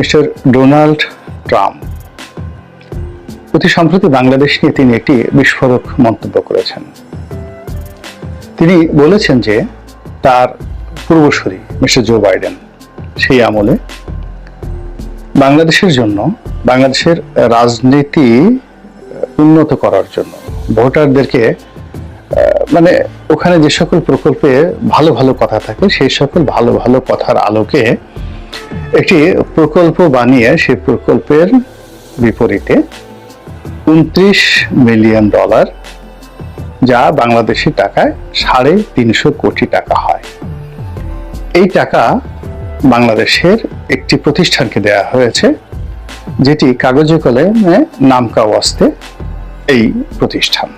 Mister Donald Trump. অতি সম্প্রতি বাংলাদেশ নিয়ে তিনি একটি বিস্ফোরক মন্তব্য করেছেন। তিনি বলেছেন যে তার পূর্বসূরি মিস্টার জো বাইডেন, সেই আমলে বাংলাদেশের জন্য, বাংলাদেশের রাজনীতি উন্নত করার জন্য ভোটারদেরকে মানে ওখানে যে সকল প্রকল্পে ভালো ভালো কথা থাকে, সেই সকল ভালো ভালো কথার আলোকে একটি প্রকল্প বানিয়ে সেই প্রকল্পের বিপরীতে উনত্রিশ মিলিয়ন ডলার যা বাংলাদেশি টাকায় সাড়ে তিনশো কোটি টাকা হয়। এই টাকা বাংলাদেশের একটি প্রতিষ্ঠানকে দেয়া হয়েছে, যেটি কাগজে কলমে নামকা ওয়াস্তে এই প্রতিষ্ঠান।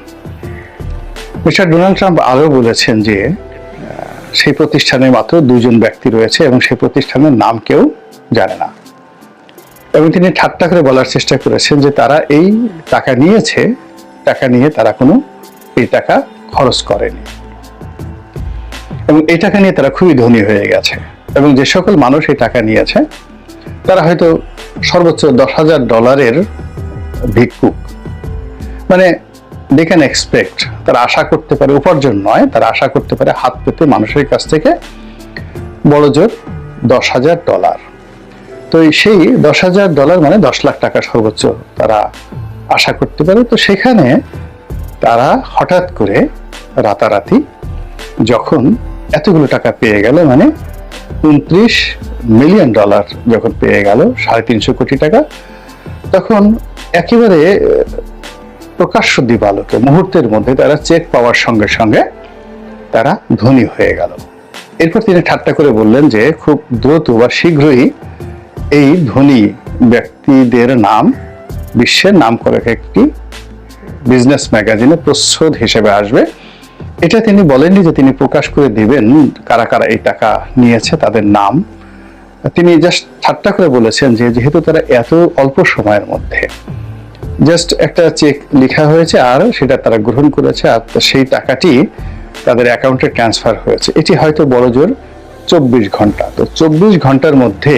মিস্টার ডোনাল্ড ট্রাম্প আরও বলেছেন যে সেই প্রতিষ্ঠানে মাত্র দুজন ব্যক্তি রয়েছে এবং সেই প্রতিষ্ঠানের নাম কেউ জানে না। এবং তিনি ঠাট্টা করে বলার চেষ্টা করেছেন যে তারা এই টাকা নিয়েছে, টাকা নিয়ে তারা কোনো এই টাকা খরচ করেনি। এবং এই টাকা নিয়ে তারা খুবই ধনী হয়ে গেছে। এবং যে সকল মানুষ এই টাকা নিয়েছে, তারা হয়তো সর্বোচ্চ দশ হাজার ডলারের ভিক্ষুক। মানে দে ক্যান এক্সপেক্ট তারা আশা করতে পারে, উপার্জন নয়, তারা আশা করতে পারে হাত পেতে মানুষের কাছ থেকে বড় জোর দশ হাজার ডলার। তো সেই দশ হাজার ডলার মানে দশ লাখ টাকা সর্বোচ্চ তারা আশা করতে পারে। তো সেখানে তারা হঠাৎ করে রাতারাতি যখন এতগুলো টাকা পেয়ে গেল মানে উনত্রিশ মিলিয়ন ডলার যখন পেয়ে গেল, সাড়ে তিনশো কোটি টাকা, তখন একেবারে প্রকাশ্য দিবালোকে মুহূর্তের মধ্যে তারা চেক পাওয়ার সঙ্গে সঙ্গে তারা ধনী হয়ে গেল। এরপর তিনি ঠাট্টা করে বললেন যে, খুব দ্রুত বা শীঘ্রই এই ধনী ব্যক্তিদের নাম, বিশ্বের নাম করে একটি বিজনেস ম্যাগাজিনে প্রচ্ছদ হিসেবে আসবে। এটা তিনি বলেননি যে তিনি প্রকাশ করে দিবেন কারা কারা এই টাকা নিয়েছে, তাদের নাম। তিনি জাস্ট ঠাট্টা করে বলেছেন যে যেহেতু তারা এত অল্প সময়ের মধ্যে জাস্ট একটা চেক লেখা হয়েছে আর সেটা তারা গ্রহণ করেছে আর সেই টাকাটি তাদের অ্যাকাউন্টে ট্রান্সফার হয়েছে। এটি হয়তো বড় জোর চব্বিশ ঘণ্টা। তো চব্বিশ ঘণ্টার মধ্যে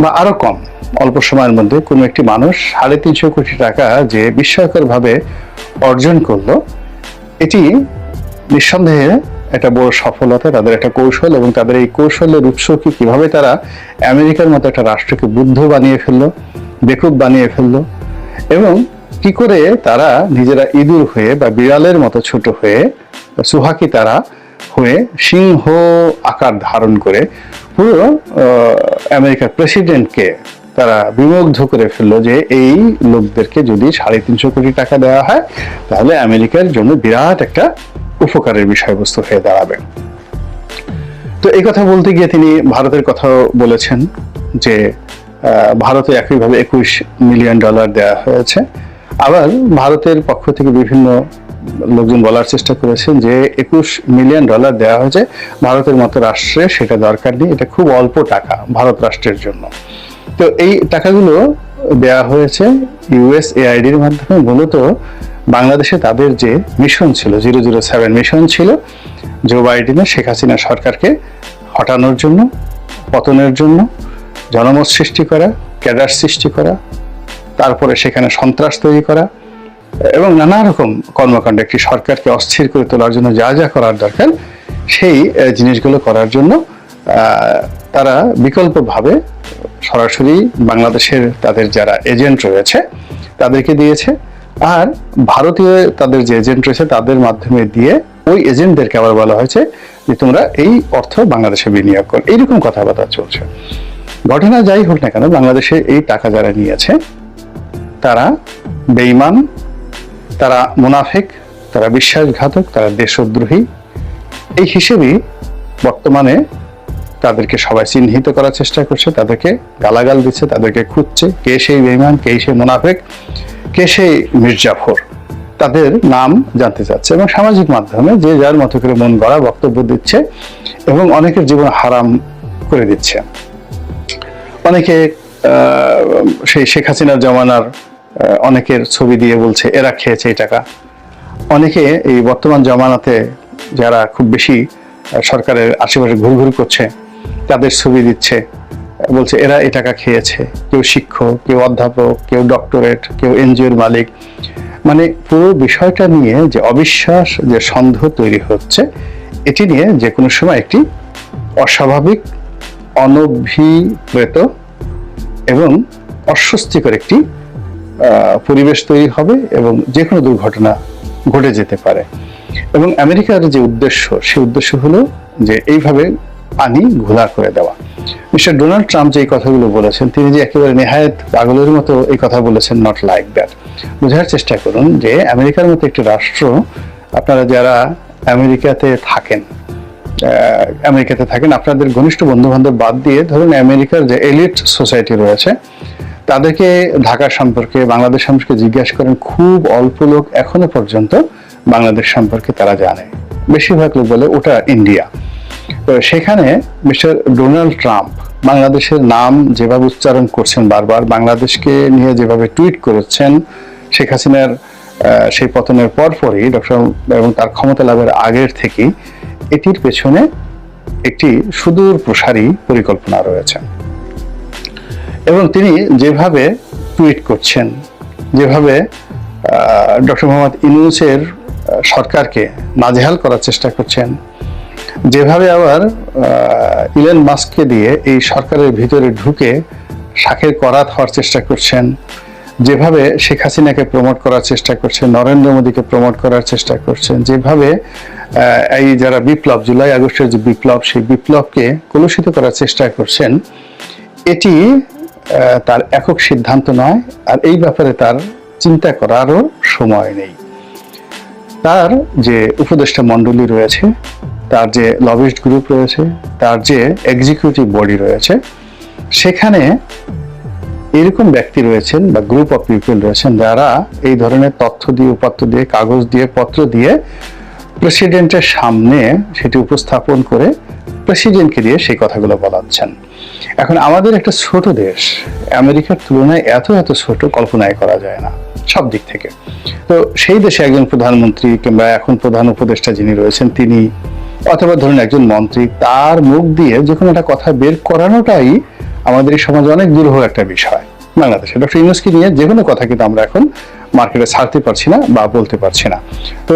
বা আরও কম, অল্প সময়ের মধ্যে কোনো একটি মানুষ সাড়ে তিনশো কোটি টাকা যে বিস্ময়করভাবে অর্জন করল, এটি নিঃসন্দেহে একটা বড় সফলতা, তাদের একটা কৌশল এবং তাদের এই কৌশলের উৎস কি, কীভাবে তারা আমেরিকার মতো একটা রাষ্ট্রকে বুদ্ধ বানিয়ে ফেলল, বেকুব বানিয়ে ফেলল এবং কি করে তারা নিজেরা ইঁদুর হয়ে বা বিড়ালের মতো ছোট হয়ে, সুহাকি তারা হয়ে সিংহ আকার ধারণ করে পুরো আমেরিকার প্রেসিডেন্টকে তারা বিমুগ্ধ করে ফেলল যে এই লোকদেরকে যদি সাড়ে তিনশো কোটি টাকা দেওয়া হয়, তাহলে আমেরিকার জন্য বিরাট একটা উপকারের বিষয়বস্তু হয়ে দাঁড়াবে। তো এই কথা বলতে গিয়ে তিনি ভারতের কথাও বলেছেন যে ভারতে একইভাবে একুশ মিলিয়ন ডলার দেওয়া হয়েছে। আবার ভারতের পক্ষ থেকে বিভিন্ন লোকজন বলার চেষ্টা করেছেন যে একুশ মিলিয়ন ডলার দেওয়া হয়েছে ভারতের মতো রাষ্ট্রে সেটা দরকার নেই, এটা খুব অল্প টাকা ভারত রাষ্ট্রের জন্য। তো এই টাকাগুলো দেওয়া হয়েছে ইউএস এআইডির মাধ্যমে। মূলত বাংলাদেশে তাদের যে মিশন ছিল, জিরো জিরো সেভেন মিশন ছিল, জো বাইডেনের শেখ হাসিনা সরকারকে হটানোর জন্য, পতনের জন্য, জনমত সৃষ্টি করা, ক্যাডার সৃষ্টি করা, তারপরে সেখানে সন্ত্রাস তৈরি করা এবং নানা রকম কর্মকাণ্ড একটি সরকারকে অস্থির করে তোলার জন্য যা যা করার দরকার, সেই জিনিসগুলো করার জন্য তারা বিকল্পভাবে সরাসরি বাংলাদেশের তাদের যারা এজেন্ট রয়েছে, তাদেরকে দিয়েছে। আর ভারতীয় তাদের যে এজেন্ট রয়েছে, তাদের মাধ্যমে দিয়ে ওই এজেন্টদেরকে আবার বলা হয়েছে যে, তোমরা এই অর্থ বাংলাদেশে বিনিয়োগ করো। এইরকম কথাবার্তা চলছে। ঘটনা যাই হোক না কেন, বাংলাদেশে এই টাকা যারা নিয়েছে, তারা বেঈমান তারা মুনাফেক, তারা বিশ্বাসঘাতক, তারা দেশদ্রোহী। এই হিসেবেই বর্তমানে তাদেরকে সবাই চিহ্নিত করার চেষ্টা করছে, তাদেরকে গালাগাল দিচ্ছে, তাদেরকে খুঁজছে কে সেই বেঈমান, কে সেই মুনাফেক, কে সেই মির্জাফর। তাদের নাম জানতে চাচ্ছে এবং সামাজিক মাধ্যমে যে যার মতো করে মন গড়া বক্তব্য দিচ্ছে এবং অনেকের জীবন হারাম করে দিচ্ছে। অনেকে সেই শেখ হাসিনার জমানার অনেকের ছবি দিয়ে বলছে, এরা খেয়েছে এই টাকা। অনেকে এই বর্তমান জমানাতে যারা খুব বেশি সরকারের আশেপাশে ঘুরঘুর করছে, তাদের ছবি দিচ্ছে, বলছে, এরা এ টাকা খেয়েছে। কেউ শিক্ষক, কেউ অধ্যাপক, কেউ ডক্টরেট, কেউ এনজিওর মালিক। মানে পুরো বিষয়টা নিয়ে যে অবিশ্বাস, যে সন্দেহ তৈরি হচ্ছে, এটি নিয়ে যে কোনো সময় একটি অস্বাভাবিক, অনভিপ্রেত এবং অস্বস্তিকর একটি পরিবেশ তৈরি হবে এবং যে কোনো দুর্ঘটনা ঘটে যেতে পারে। এবং আমেরিকার যে উদ্দেশ্য, সেই উদ্দেশ্য হলো যে এইভাবে পানি ঘোলা করে দেওয়া। মিস্টার ডোনাল্ড ট্রাম্প যে কথাগুলো বলেছেন, তিনি যে একেবারে নেহায়ত পাগলের মতো এই কথা বলেছেন নট লাইক দ্যাট বোঝার চেষ্টা করুন যে আমেরিকার মতো একটি রাষ্ট্র, আপনারা যারা আমেরিকাতে থাকেন আমেরিকাতে থাকেন, আপনাদের ঘনিষ্ঠ বন্ধু বান্ধব বাদ দিয়ে ধরুন আমেরিকার যে এলিট সোসাইটি রয়েছে তাদেরকে ঢাকা সম্পর্কে বাংলাদেশ সম্পর্কে জিজ্ঞাসা করেন, খুব অল্প লোক এখনও পর্যন্ত বাংলাদেশ সম্পর্কে তারা জানে। বেশিরভাগ লোক বলে ওটা ইন্ডিয়া। তো সেখানে মিস্টার ডোনাল্ড ট্রাম্প বাংলাদেশের নাম যেভাবে উচ্চারণ করছেন বারবার, বাংলাদেশকে নিয়ে যেভাবে টুইট করেছেন, শেখ হাসিনার সেই পতনের পরপরই, ডক্টর এবং তার ক্ষমতা লাভের আগের থেকেই, এটির পেছনে একটি সুদূর প্রসারী পরিকল্পনা রয়েছে। এবং তিনি যেভাবে টুইট করছেন যেভাবে ডক্টর মোহাম্মদ ইউনুসের আহ, সরকারকে নাজেহাল করার চেষ্টা করছেন যেভাবে আবার ইলেন মাস্ককে দিয়ে এই সরকারের ভিতরে ঢুকে শাখের করাত হওয়ার চেষ্টা করছেন যেভাবে শেখ হাসিনাকে প্রমোট করার চেষ্টা করছেন নরেন্দ্র মোদীকে প্রমোট করার চেষ্টা করছেন যেভাবে এই যারা বিপ্লব জুলাই আগস্টের যে বিপ্লব সেই বিপ্লবকে কলুষিত করার চেষ্টা করছেন এটি তার একক সিদ্ধান্ত নয়, আর এই ব্যাপারে তার চিন্তা করারও সময় নেই। তার যে উপদেষ্টা মণ্ডলী রয়েছে, তার যে লবিস্ট গ্রুপ রয়েছে, তার যে এক্সিকিউটিভ বডি রয়েছে, সেখানে এরকম ব্যক্তি রয়েছেন বা গ্রুপ অফ পিপল রয়েছেন যারা এই ধরনের তথ্য দিয়ে, উপাত্ত দিয়ে, কাগজ দিয়ে, পত্র দিয়ে প্রেসিডেন্টের সামনে সেটি উপস্থাপন করে প্রেসিডেন্টকে দিয়ে সেই কথাগুলো বলাচ্ছেন। এখন আমাদের একটা ছোট দেশ, আমেরিকার তুলনায় এত এত ছোট কল্পনায় করা যায় না, সব দিক থেকে। তো সেই দেশে একজন প্রধানমন্ত্রী কিংবা এখন প্রধান উপদেষ্টা যিনি রয়েছেন, তিনি অথবা ধরুন একজন মন্ত্রী, তার মুখ দিয়ে যে কোনো একটা কথা বের করানোটাই আমাদের এই সমাজে অনেক দুরূহ একটা বিষয়। বাংলাদেশে ডক্টর ইউনুসকে নিয়ে যে কোনো কথা কিন্তু আমরা এখন মার্কেটে ছাড়তে পারছি না বা বলতে পারছি না। তো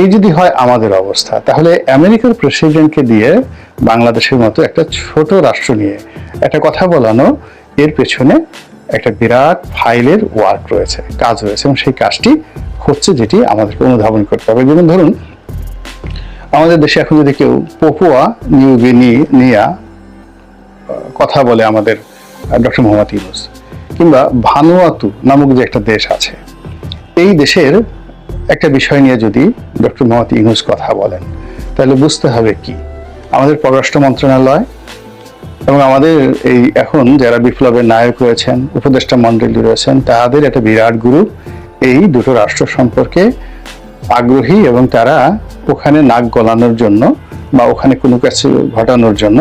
এই যদি হয় আমাদের অবস্থা, তাহলে আমেরিকার প্রেসিডেন্টকে দিয়ে বাংলাদেশের মতো একটা ছোট রাষ্ট্র নিয়ে একটা কথা বলানো, এর পেছনে একটা বিরাট ফাইলের ওয়ার্ক রয়েছে, কাজ রয়েছে, এবং সেই কাজটি হচ্ছে যেটি আমাদেরকে অনুধাবন করতে হবে। যেমন ধরুন, আমাদের দেশে এখন যদি কেউ পপুয়া নিউ গিনি নিয়া, কথা বলে আমাদের ডক্টর মোহাম্মদ ইউনুস, কিংবা ভানুয়াতু নামক যে একটা দেশ আছে, এই দেশের একটা বিষয় নিয়ে যদি ডক্টর মোহাম্মদ ইউনুস কথা বলেন, তাহলে বুঝতে হবে কি? আমাদের পররাষ্ট্র মন্ত্রণালয় এবং আমাদের এই এখন যারা বিপ্লবের নায়ক রয়েছেন, উপদেষ্টা মণ্ডলী রয়েছেন, তাদের একটা বিরাট গ্রুপ এই দুটো রাষ্ট্র সম্পর্কে আগ্রহী এবং তারা ওখানে নাক গলানোর জন্য বা ওখানে কোনো কিছু ঘটানোর জন্য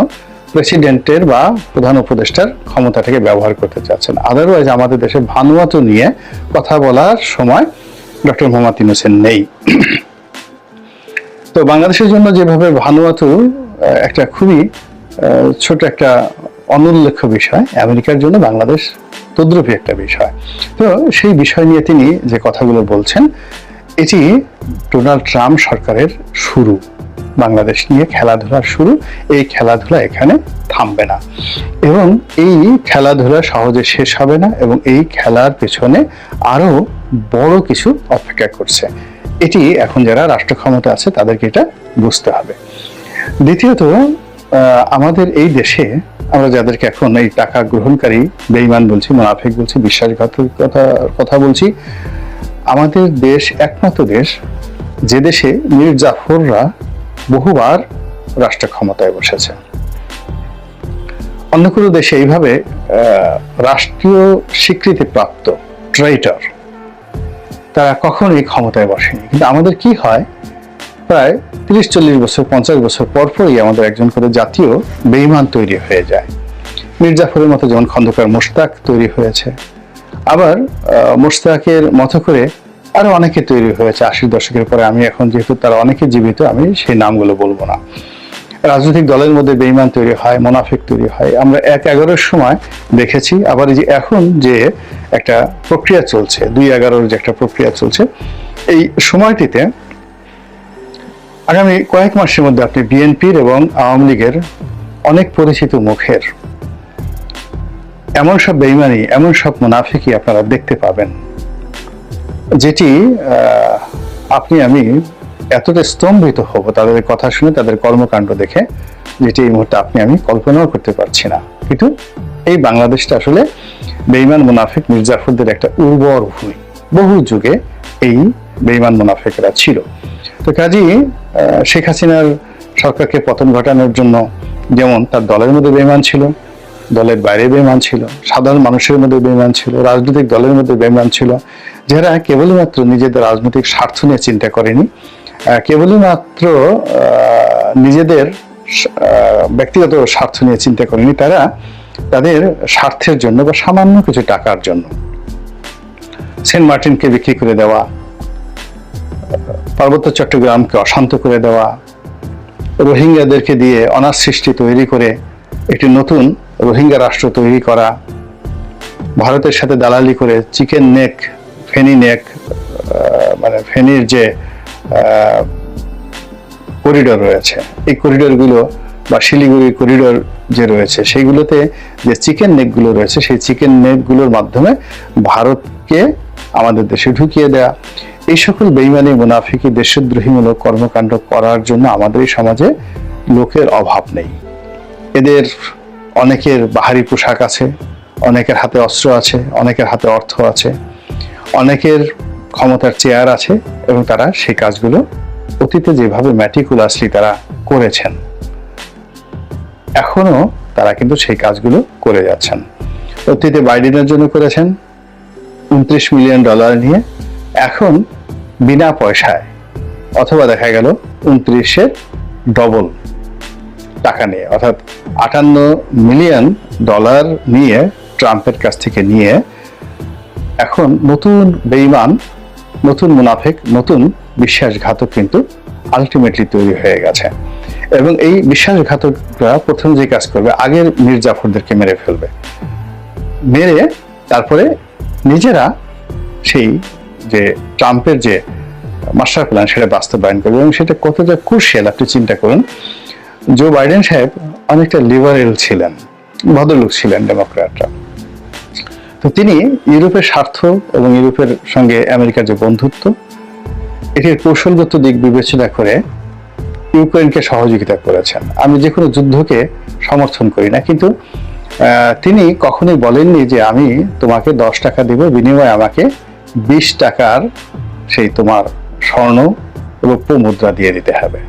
প্রেসিডেন্টের বা প্রধান উপদেষ্টার ক্ষমতাটাকে ব্যবহার করতে চাচ্ছেন। আদারওয়াইজ আমাদের দেশে ভানুয়াতু নিয়ে কথা বলার সময় ডক্টর মোহাম্মদ ইউনুসেন নেই। তো বাংলাদেশের জন্য যেভাবে ভানুয়াতু একটা খুবই ছোট একটা অনুল্লেখ্য বিষয়, আমেরিকার জন্য বাংলাদেশ তদ্রুপী একটা বিষয়। তো সেই বিষয় নিয়ে তিনি যে কথাগুলো বলছেন, এটি ডোনাল্ড ট্রাম্প সরকারের শুরু। বাংলাদেশ নিয়ে খেলাধুলার শুরু, এই খেলাধুলা এখানে থামবে না। এবং এই খেলাধুলা সহজে শেষ হবে না এবং এই খেলার পেছনে আরও বড় কিছু অপেক্ষা করছে। এটি এখন যারা রাষ্ট্র ক্ষমতা আছে তাদেরকে এটা বুঝতে হবে। দ্বিতীয়ত আমাদের এই দেশে আমরা যাদেরকে এখন এই টাকা গ্রহণকারী বেইমান বলছি, মুনাফিক বলছি, বিশ্বাসঘাতকতা কথা বলছি, আমাদের দেশ একমাত্র দেশ যে দেশে মীর জাফররা বহুবার রাষ্ট্র ক্ষমতায় বসেছে। অন্য কোনো দেশে এইভাবে রাষ্ট্রীয় স্বীকৃতিপ্রাপ্ত ট্রেটার তারা কখনোই ক্ষমতায় বসেনি। কিন্তু আমাদের কি হয়, প্রায় তিরিশ, চল্লিশ বছর, পঞ্চাশ বছর পর পরই আমাদের একজন করে জাতীয় বেইমান তৈরি হয়ে যায়। মির্জাফরের মতো যেমন খন্দকার মোশতাক তৈরি হয়েছে। আবার মোশতাকের মতো করে আরও অনেকে তৈরি হয়েছে আশির দশকের পরে। আমি এখন যেহেতু তারা অনেকে জীবিত, আমি সেই নামগুলো বলব না। রাজনৈতিক দলের মধ্যে বেইমান তৈরি হয়, মোনাফিক তৈরি হয়। আমরা এক এগারোর সময় দেখেছি, আবার যে এখন যে একটা প্রক্রিয়া চলছে, দুই এগারোর যে একটা প্রক্রিয়া চলছে, এই সময়টিতে আগামী কয়েক মাসের মধ্যে আপনি বিএনপির এবং আওয়ামী লীগের অনেক পরিচিত মুখের, এমন সব বেইমানি, এমন সব মুনাফিকই আপনারা দেখতে পাবেন। যেটি আপনি আমি এতটা স্তম্ভিত হব তাদের কথা শুনে তাদের কর্মকাণ্ড দেখে যেটি এই মুহূর্তে আপনি আমি কল্পনাও করতে পারছি না। কিন্তু এই বাংলাদেশটা আসলে বেইমান মুনাফিক মির্জাফরদের একটা উর্বর ভূমি। বহু যুগে এই বেইমান মুনাফিকরা ছিল। তো আহ, শেখ হাসিনার সরকারকে পতন ঘটানোর জন্য যেমন তার দলের মধ্যে বেইমান ছিল দলের বাইরে বেমান ছিল সাধারণ মানুষের মধ্যে বেমান ছিল রাজনৈতিক দলের মধ্যে বেমান ছিল যারা কেবলমাত্র নিজেদের রাজনৈতিক স্বার্থ নিয়ে চিন্তা করেনি আহ, কেবলই মাত্র আহ, নিজেদের ব্যক্তিগত স্বার্থ নিয়ে চিন্তা করেনি তারা তাদের স্বার্থের জন্য বা সামান্য কিছু টাকার জন্য সেন্ট মার্টিনকে বিক্রি করে দেওয়া পার্বত্য চট্টগ্রামকে অশান্ত করে দেওয়া রোহিঙ্গাদেরকে দিয়ে অনার সৃষ্টি তৈরি করে একটি নতুন রোহিঙ্গা রাষ্ট্র তৈরি করা, ভারতের সাথে দালালি করে চিকেন নেক, ফেনি নেক মানে ফেনির যে করিডোর রয়েছে, এই করিডোরগুলো বা শিলিগুড়ি করিডোর যে রয়েছে সেইগুলোতে যে চিকেন নেকগুলো রয়েছে, সেই চিকেন নেকগুলোর মাধ্যমে ভারতকে আমাদের দেশে ঢুকিয়ে দেয়া। এই সকল বেইমানি, মুনাফিকি, দেশদ্রোহীমূলক কর্মকাণ্ড করার জন্য আমাদের সমাজে লোকের অভাব নেই। এদের অনেকের বাহারি পোশাক আছে, অনেকের হাতে অস্ত্র আছে, অনেকের হাতে অর্থ আছে, অনেকের ক্ষমতার চেয়ার আছে এবং তারা সেই কাজগুলো অতীতে যেভাবে ম্যাটিকুলাসলি তারা করেছেন, এখনও তারা কিন্তু সেই কাজগুলো করে যাচ্ছেন। অতীতে বাইডেনের জন্য করেছেন, উনত্রিশ মিলিয়ন ডলার নিয়ে, এখন বিনা পয়সায়, অথবা দেখা গেল উনত্রিশের ডবল টাকা নিয়ে, অর্থাৎ আটান্ন মিলিয়ন ডলার নিয়ে ট্রাম্পের কাছ থেকে নিয়ে এখন নতুন বেইমান নতুন মুনাফেক, নতুন বিশ্বাসঘাতক কিন্তু আলটিমেটলি তৈরি হয়ে গেছে। এবং এই বিশ্বাসঘাতকরা প্রথম যে কাজ করবে, আগের মীর জাফরদেরকে মেরে ফেলবে। মেরে তারপরে নিজেরা সেই যে ট্রাম্পের যে মাস্টার প্ল্যান, সেটা বাস্তবায়ন করবে এবং সেটা কতটা ক্রুশিয়াল আপনি চিন্তা করুন জো বাইডেন সাহেব অনেকটা লিবারেল ছিলেন, ভদ্রলোক ছিলেন ডেমোক্র্যাটরা। তো তিনি ইউরোপের স্বার্থ এবং ইউরোপের সঙ্গে আমেরিকার যে বন্ধুত্ব, এটির কৌশলগত দিক বিবেচনা করে ইউক্রেনকে সহযোগিতা করেছেন। আমি যে কোনো যুদ্ধকে সমর্থন করি না, কিন্তু তিনি কখনোই বলেননি যে আমি তোমাকে দশ টাকা দেব, বিনিময়ে আমাকে বিশ টাকার সেই তোমার স্বর্ণ রৌপ্য মুদ্রা দিয়ে দিতে হবে।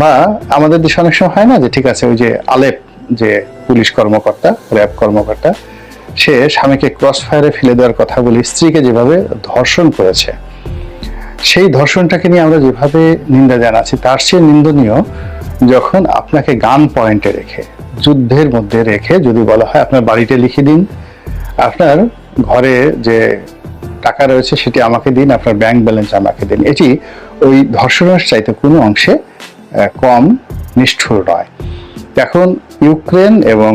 বা আমাদের দেশে অনেক সময় হয় না যে ঠিক আছে, ওই যে আলেপ, যে পুলিশ কর্মকর্তা, র্যাব কর্মকর্তা, সে স্বামীকে ক্রস ফায়ারে ফেলে দেওয়ার কথা বলে স্ত্রীকে যেভাবে ধর্ষণ করেছে, সেই ধর্ষণটাকে নিয়ে আমরা যেভাবে নিন্দা জানাচ্ছি, তার চেয়ে নিন্দনীয় যখন আপনাকে গান পয়েন্টে রেখে, যুদ্ধের মধ্যে রেখে যদি বলা হয় আপনার বাড়িতে লিখে দিন, আপনার ঘরে যে টাকা রয়েছে সেটি আমাকে দিন, আপনার ব্যাংক ব্যালেন্স আমাকে দিন, এটি ওই ধর্ষণের চাইতে কোনো অংশে কম নিষ্ঠুর নয়। এখন ইউক্রেন এবং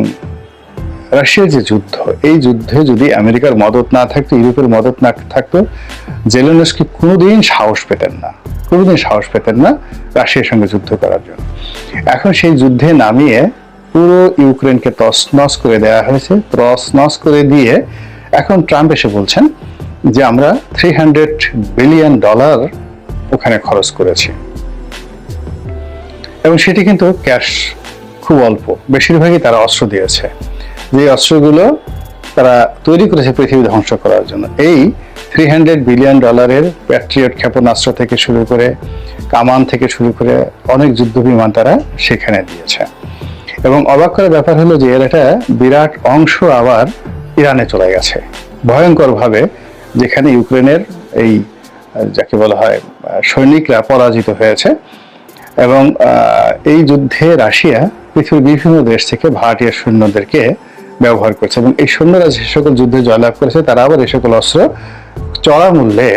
রাশিয়ার যে যুদ্ধ, এই যুদ্ধে যদি আমেরিকার মদত না থাকতো, ইউরোপের মদত না থাকতো, জেলেনস্কি কোনোদিন সাহস পেতেন না। কোনোদিন সাহস পেতেন না রাশিয়ার সঙ্গে যুদ্ধ করার জন্য। এখন সেই যুদ্ধে নামিয়ে পুরো ইউক্রেনকে তছনছ করে দেওয়া হয়েছে। তছনছ করে দিয়ে এখন ট্রাম্প এসে বলছেন যে, আমরা থ্রি হান্ড্রেড বিলিয়ন ডলার ওখানে খরচ করেছি। এবং সেটি কিন্তু ক্যাশ খুব অল্প। বেশিরভাগই তারা অস্ত্র দিয়েছে। যে অস্ত্রগুলো তারা তৈরি করেছে পৃথিবী ধ্বংস করার জন্য। এই থ্রি হান্ড্রেড বিলিয়ন ডলারের প্যাট্রিয়ট ক্ষেপণাস্ত্র থেকে শুরু করে, কামান থেকে শুরু করে অনেক যুদ্ধ বিমান তারা সেখানে দিয়েছে। এবং অবাক করার ব্যাপার হলো যে এর একটা বিরাট অংশ আবার ইরানে চলে গেছে। ভয়ঙ্করভাবে যেখানে ইউক্রেনের এই, যাকে বলা হয় সৈনিকরা পরাজিত হয়েছে। এবং এই যুদ্ধে রাশিয়া পৃথিবীর বিভিন্ন দেশ থেকে ভাড়াটিয়া সৈন্যদেরকে ব্যবহার করছে এবং এই সৈন্যরা যে সকল যুদ্ধে জয়লাভ করেছে, তারা আবার এই সকল অস্ত্র চড়া মূল্যে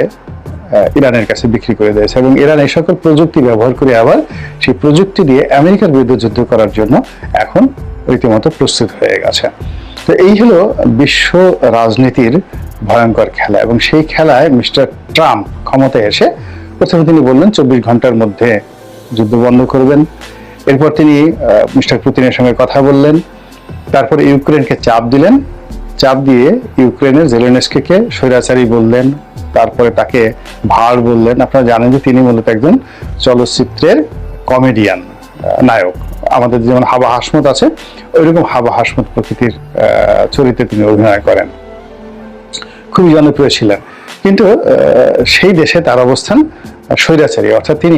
ইরানের কাছে বিক্রি করে দিয়েছে এবং ইরান এই সকল প্রযুক্তি ব্যবহার করে আবার সেই প্রযুক্তি দিয়ে আমেরিকার বিরুদ্ধে যুদ্ধ করার জন্য এখন রীতিমতো প্রস্তুত হয়ে গেছে। তো এই হলো বিশ্ব রাজনীতির ভয়ঙ্কর খেলা এবং সেই খেলায় মিস্টার ট্রাম্প ক্ষমতায় এসে প্রথমে তিনি বললেন, চব্বিশ ঘণ্টার মধ্যে যুদ্ধ বন্ধ করবেন। এরপর তিনি মিস্টার পুতিনের সঙ্গে কথা বললেন। তারপরে ইউক্রেনকে চাপ দিলেন। চাপ দিয়ে ইউক্রেনের জেলেনস্কিকে স্বৈরাচারী বললেন। তারপরে তাকে ভার বললেন। আপনারা জানেন যে তিনি মূলত একজন চলচ্চিত্রের কমেডিয়ান নায়ক। আমাদের যেমন হাবা হাসমত আছে, ওইরকম হাবা হাসমত প্রকৃতির চরিত্রে তিনি অভিনয় করেন। খুবই জনপ্রিয় ছিলেন। কিন্তু সেই দেশে তার অবস্থান স্বৈরাচারী, অর্থাৎ তিনি